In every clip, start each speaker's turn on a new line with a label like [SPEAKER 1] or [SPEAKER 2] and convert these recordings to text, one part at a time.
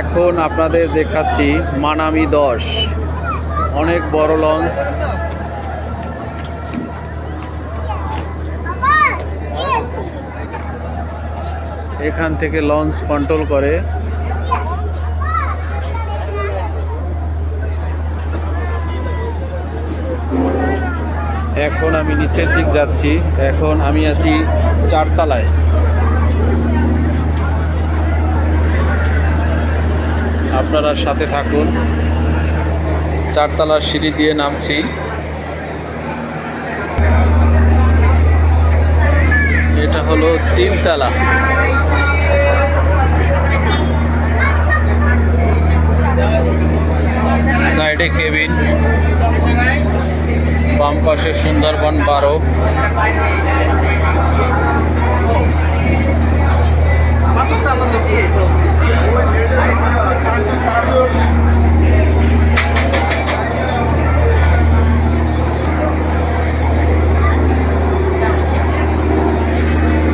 [SPEAKER 1] এখন আপনাদের দেখাচ্ছি মানামি দশ। অনেক বড় লঞ্চ। এখান থেকে লঞ্চ কন্ট্রোল করে। এখন আমি নিচের দিক যাচ্ছি। এখন আমি আছি চারতলায়। আপনারা সাথে থাকুন। চারতলার সিঁড়ি দিয়ে নামছি। এটা হলো তিনতলা। সাইডে কেবিন। বাম পাশে সুন্দরবন বারো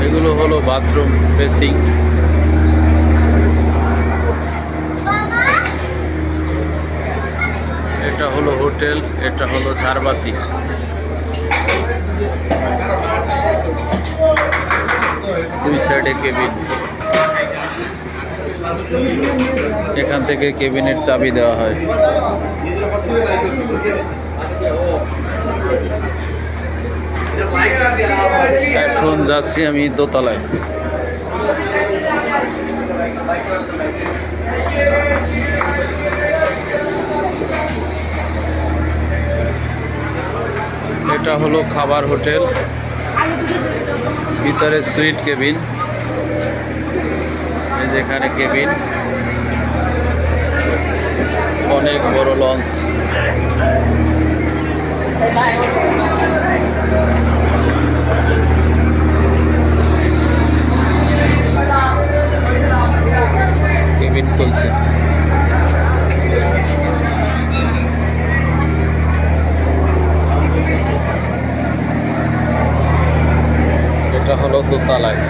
[SPEAKER 1] এগুলো হলো বাথরুম বেসিং এটা হলো হোটেল, এটা হলো ঝাড়বাতি। দুই সাইডে কেবিন। এখান থেকে কেবিনের চাবি দেওয়া হয়। এখন যাচ্ছি আমি দোতলায়। এটা হলো খাবার হোটেল। ভিতরে সুইট কেবিন। এই যে এখানে কেবিন। অনেক বড় লঞ্চ। কেবিন খুলছে এটা হলো দোতলায়।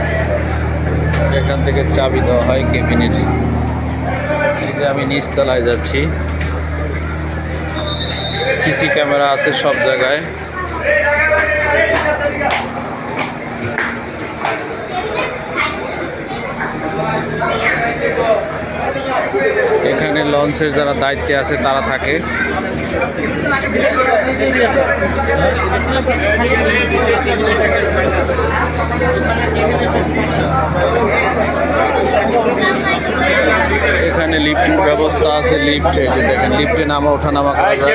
[SPEAKER 1] এখান থেকে চাবি দেওয়া হয় কেবিনের এই যে আমি নিচতলায় যাচ্ছি। সিসি ক্যামেরা আছে সব জায়গায় এখানে লঞ্চের যারা দায়িত্বে আছে তারা থাকে। এখানে লিফটের ব্যবস্থা আছে লিফট এই যে দেখেন লিফটে নামা ওঠা নামা করা যায়।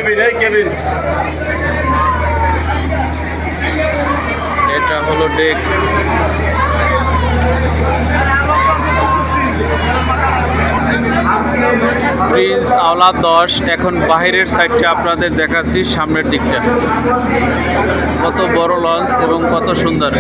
[SPEAKER 1] এটা হলো ডেক। ব্রিজ আওলা দশ, এখন বাহিরের সাইডটা আপনাদের দেখাচ্ছি, সামনের দিকটা। কত বড় লঞ্চ এবং কত সুন্দর।